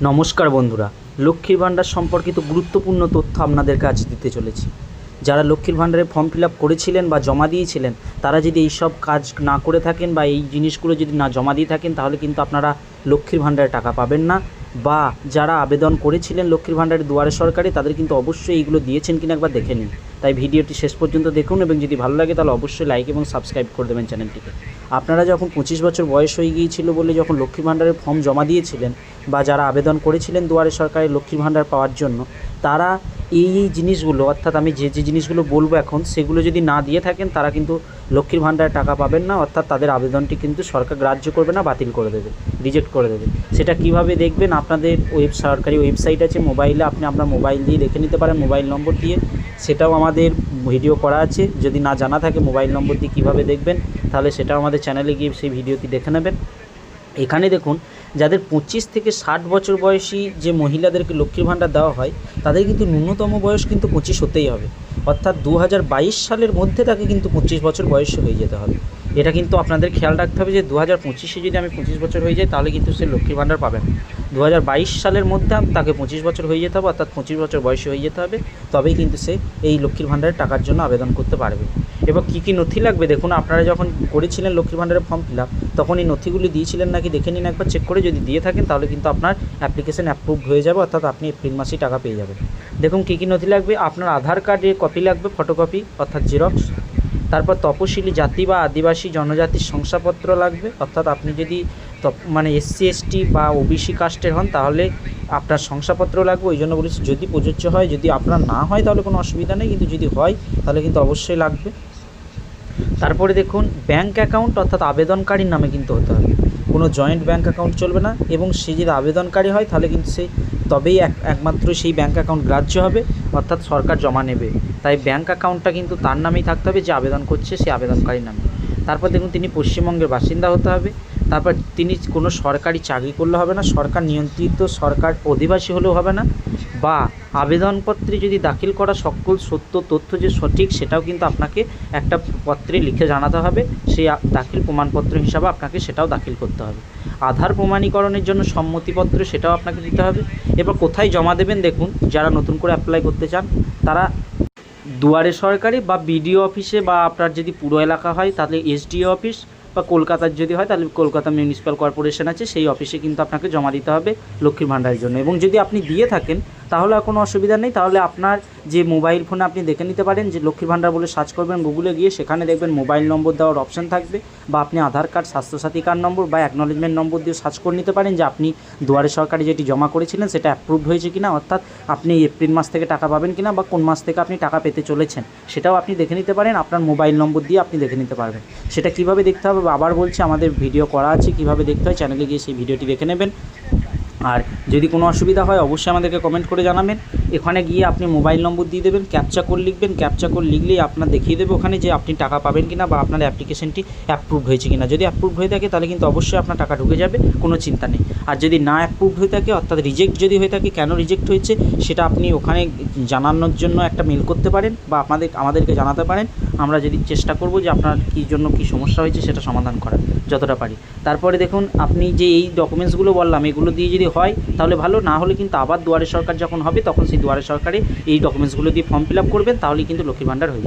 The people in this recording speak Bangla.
নমস্কার বন্ধুরা লক্ষ্মীর ভাণ্ডার সম্পর্কিত গুরুত্বপূর্ণ তথ্য আপনাদের কাছে দিতে চলেছি। যারা লক্ষ্মীর ভাণ্ডারে ফর্ম ফিল আপ করেছিলেন বা জমা দিয়েছিলেন, তারা যদি এইসব কাজ না করে থাকেন বা এই জিনিসগুলো যদি না জমা দিয়ে থাকেন, তাহলে কিন্তু আপনারা লক্ষ্মীর ভাণ্ডারে টাকা পাবেন না। বা যারা আবেদন করেছিলেন লক্ষ্মীর ভাণ্ডারের দুয়ারে সরকারে, তাদের কিন্তু অবশ্যই এইগুলো দিয়েছেন কিনা একবার দেখে নিন। তাই ভিডিওটি শেষ পর্যন্ত দেখুন এবং যদি ভালো লাগে, তাহলে অবশ্যই লাইক এবং সাবস্ক্রাইব করে দেবেন চ্যানেলটিকে। আপনারা যখন পঁচিশ বছর বয়স হয়ে গিয়েছিল বলে যখন লক্ষ্মী ভাণ্ডারের ফর্ম জমা দিয়েছিলেন বা যারা আবেদন করেছিলেন দুয়ারে সরকারি লক্ষ্মীর ভাণ্ডার পাওয়ার জন্য, তারা এই এই জিনিসগুলো, অর্থাৎ আমি যে যে জিনিসগুলো বলব এখন, সেগুলো যদি না দিয়ে থাকেন, তারা কিন্তু লক্ষ্মীর ভাণ্ডারে টাকা পাবেন না, অর্থাৎ তাদের আবেদনটি কিন্তু সরকার গ্রাহ্য করবে না, বাতিল করে দেবে, রিজেক্ট করে দেবে। সেটা কীভাবে দেখবেন? আপনাদের ওয়েব, সরকারি ওয়েবসাইট আছে, মোবাইলে আপনি আপনার মোবাইল দিয়ে দেখে নিতে পারেন, মোবাইল নম্বর দিয়ে। সেটাও আমাদের ভিডিও করা আছে, যদি না জানা থাকে মোবাইল নম্বর দিয়ে কীভাবে দেখবেন, তাহলে সেটাও আমাদের চ্যানেলে গিয়ে সেই ভিডিওটি দেখে নেবেন। এখানে দেখুন যাদের পঁচিশ থেকে ষাট বছর বয়সী যে মহিলাদেরকে লক্ষ্মীর ভাণ্ডার দেওয়া হয়, তাদের কিন্তু ন্যূনতম বয়স কিন্তু পঁচিশ হতেই হবে। অর্থাৎ দু হাজার বাইশ সালের মধ্যে তাকে কিন্তু পঁচিশ বছর বয়স হয়ে যেতে হবে। এটা কিন্তু আপনাদের খেয়াল রাখতে হবে যে দু হাজার পঁচিশে যদি আমি পঁচিশ বছর হয়ে যাই, তাহলে কিন্তু সে লক্ষ্মীর ভাণ্ডার পাবেন দু হাজার বাইশ সালের মধ্যে তাকে পঁচিশ বছর হয়ে যেতে হবে, অর্থাৎ পঁচিশ বছর বয়সে হয়ে যেতে হবে, তবেই কিন্তু সে এই লক্ষ্মীর ভাণ্ডারের টাকার জন্য আবেদন করতে পারবে। এবং কী কী নথি লাগবে? দেখুন, আপনারা যখন করেছিলেন লক্ষ্মীর ভাণ্ডারের ফর্ম ফিল আপ তখন এই নথিগুলি দিয়েছিলেন নাকি? দেখে নিন একবার চেক করে যদি দিয়ে থাকেন, তাহলে কিন্তু আপনার অ্যাপ্লিকেশন অ্যাপ্রুভ হয়ে যাবে, অর্থাৎ আপনি এপ্রিল মাসেই টাকা পেয়ে যাবেন। দেখুন, কী কী নথি লাগবে? আপনার আধার কার্ডের কপি লাগবে ফটোকপি অর্থাৎ জেরক্স তারপর তপশিলি জাতি বা আদিবাসী জনজাতির শংসাপত্র লাগবে। অর্থাৎ আপনি যদি মানে এসসি, এসটি বা ওবিসি কাস্টের হন, তাহলে আপনার শংসাপত্র লাগবে। ওই জন্য বলেছি, যদি প্রযোজ্য হয়, যদি আপনার না হয়, তাহলে কোনো অসুবিধা নেই। কিন্তু যদি হয়, তাহলে কিন্তু অবশ্যই লাগবে। তারপরে দেখুন, ব্যাংক অ্যাকাউন্ট অর্থাৎ আবেদনকারীর নামে কিন্তু হতে হবে। কোনো জয়েন্ট ব্যাংক অ্যাকাউন্ট চলবে না। এবং সে যদি আবেদনকারী হয়, তাহলে কিন্তু সে তবেই এক, একমাত্র সেই ব্যাঙ্ক অ্যাকাউন্ট গ্রাহ্য হবে, অর্থাৎ সরকার জমা নেবে। তাই ব্যাঙ্ক অ্যাকাউন্টটা কিন্তু তার নামেই থাকতে হবে, যে আবেদন করছে সে আবেদনকারীর নামে তারপর দেখুন তিনি পশ্চিমবঙ্গের বাসিন্দা হতে হবে। তারপর তিনি কোনো সরকারি চাকরি করলে হবে না, সরকার নিয়ন্ত্রিত সরকার অধিবাসী হলেও হবে না। বা আবেদনপত্রে যদি দাখিল করা সকল সত্য তথ্য যে সঠিক সেটাও কিন্তু আপনাকে একটা পত্রে লিখে জানাতে হবে। সেই দাখিল প্রমাণপত্র হিসাবে আপনাকে সেটাও দাখিল করতে হবে। আধার প্রমাণীকরণের জন্য সম্মতিপত্র সেটাও আপনাকে দিতে হবে। এবার কোথায় জমা দেবেন দেখুন, যারা নতুন করে অ্যাপ্লাই করতে চান, তারা দুয়ারে সরকারি বা বিডিও অফিসে বা আপনার যদি পুরো এলাকা হয়, তাহলে এসডিও অফিস বা কলকাতার যদি হয়, তাহলে কলকাতা মিউনিসিপ্যাল কর্পোরেশন আছে, সেই অফিসে কিন্তু আপনাকে জমা দিতে হবে লক্ষ্মীর ভাণ্ডারের জন্য। এবং যদি আপনি দিয়ে থাকেন তাহলে আর কোনো অসুবিধা নেই। তাহলে আপনার যে মোবাইল ফোনে আপনি দেখে নিতে পারেন, যে লক্ষ্মীর ভাণ্ডার বলে সার্চ করবেন গুগলে গিয়ে, সেখানে দেখবেন মোবাইল নম্বর দেওয়ার অপশন থাকবে বা আপনি Aadhaar card, Swasthya Sathi card number বা অ্যাকনোলেজমেন্ট নম্বর দিয়ে সার্চ করে নিতে পারেন যে আপনি দুয়ারে সরকারি যেটি জমা করেছিলেন সেটা অ্যাপ্রুভ হয়েছে কিনা, অর্থাৎ আপনি এপ্রিল মাস থেকে টাকা পাবেন কিনা বা কোন মাস থেকে আপনি টাকা পেতে চলেছেন, সেটাও আপনি দেখে নিতে পারেন। আপনার মোবাইল নম্বর দিয়ে আপনি দেখে নিতে পারবেন। সেটা কীভাবে দেখতে হবে? আবার বলছি, আমাদের ভিডিও করা আছে, কীভাবে দেখতে হয়? চ্যানেলে গিয়ে সেই ভিডিওটি দেখে নেবেন। আর যদি কোনো অসুবিধা হয়, অবশ্যই আমাদেরকে কমেন্ট করে জানাবেন। এখানে গিয়ে আপনি মোবাইল নম্বর দিয়ে দেবেন ক্যাপচা কোড লিখবেন ক্যাপচা কোড লিখলেই আপনার দেখিয়ে দেবে ওখানে যে আপনি টাকা পাবেন কিনা বা আপনার অ্যাপ্লিকেশনটি অ্যাপ্রুভ হয়েছে কিনা। যদি অ্যাপ্রুভ হয়ে থাকে, তাহলে কিন্তু অবশ্যই আপনার টাকা ঢুকে যাবে, কোনো চিন্তা নেই। আর যদি না অ্যাপ্রুভ হয়ে থাকে, অর্থাৎ রিজেক্ট যদি হয়ে থাকে, কেন রিজেক্ট হয়েছে, সেটা আপনি ওখানে জানানোর জন্য একটা মেল করতে পারেন বা আপনাদের, আমাদেরকে জানাতে পারেন। আমরা যদি চেষ্টা করব যে আপনার কী জন্য কি সমস্যা হয়েছে সেটা সমাধান করার, যতটা পারি। তারপরে দেখুন, আপনি যে এই ডকুমেন্টসগুলো বললাম, এগুলো দিয়ে যদি হয়, তাহলে ভালো। না হলে কিন্তু আবার দুয়ারে সরকার যখন হবে, তখন সেই দুয়ারে সরকারে এই ডকুমেন্টসগুলো দিয়ে ফর্ম ফিল আপ করবেন তাহলে কিন্তু লক্ষ্মীর ভাণ্ডার হয়ে